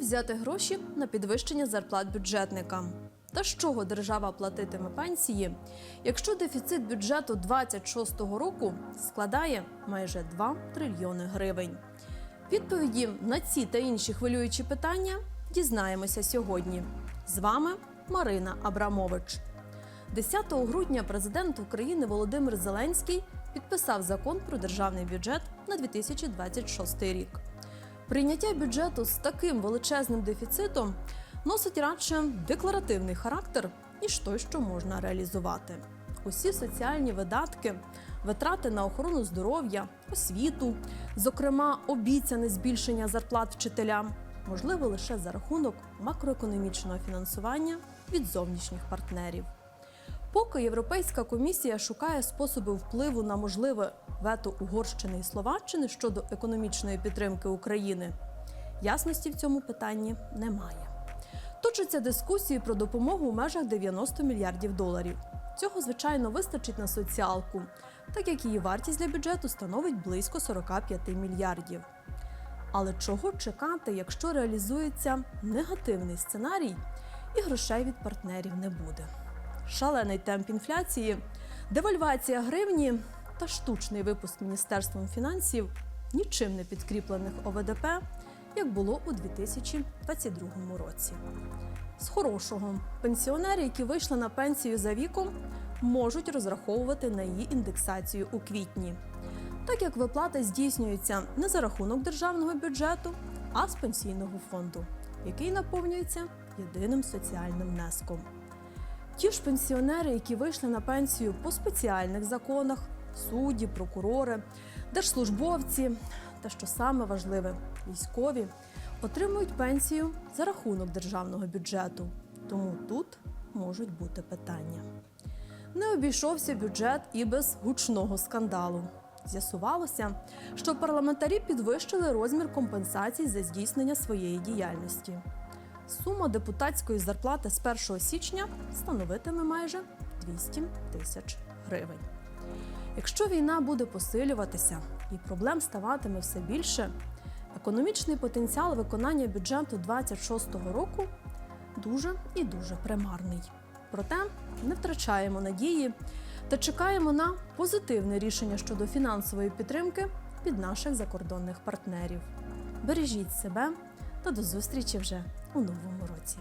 взяти гроші на підвищення зарплат бюджетникам? Та з чого держава платитиме пенсії, якщо дефіцит бюджету 26-го року складає майже 2 трильйони гривень? Відповіді на ці та інші хвилюючі питання дізнаємося сьогодні. З вами Марина Абрамович. 10 грудня президент України Володимир Зеленський підписав закон про державний бюджет на 2026 рік. Прийняття бюджету з таким величезним дефіцитом носить радше декларативний характер, ніж той, що можна реалізувати. Усі соціальні видатки, витрати на охорону здоров'я, освіту, зокрема, обіцяне збільшення зарплат вчителям, можливо лише за рахунок макроекономічного фінансування від зовнішніх партнерів. Поки Європейська комісія шукає способи впливу на можливе вето Угорщини і Словаччини щодо економічної підтримки України, ясності в цьому питанні немає. Точаться дискусії про допомогу у межах 90 мільярдів доларів. Цього, звичайно, вистачить на соціалку, так як її вартість для бюджету становить близько 45 мільярдів. Але чого чекати, якщо реалізується негативний сценарій і грошей від партнерів не буде? Шалений темп інфляції, девальвація гривні та штучний випуск Міністерством фінансів нічим не підкріплених ОВДП, як було у 2022 році. З хорошого пенсіонери, які вийшли на пенсію за віком, можуть розраховувати на її індексацію у квітні, так як виплата здійснюється не за рахунок державного бюджету, а з пенсійного фонду, який наповнюється єдиним соціальним внеском. Ті ж пенсіонери, які вийшли на пенсію по спеціальних законах, судді, прокурори, держслужбовці та, що саме важливе, військові, отримують пенсію за рахунок державного бюджету. Тому тут можуть бути питання. Не обійшовся бюджет і без гучного скандалу. З'ясувалося, що парламентарі підвищили розмір компенсацій за здійснення своєї діяльності. Сума депутатської зарплати з 1 січня становитиме майже 200 тисяч гривень. Якщо війна буде посилюватися і проблем ставатиме все більше, економічний потенціал виконання бюджету 2026 року дуже і дуже примарний. Проте не втрачаємо надії та чекаємо на позитивне рішення щодо фінансової підтримки від наших закордонних партнерів. Бережіть себе та до зустрічі вже у новому році.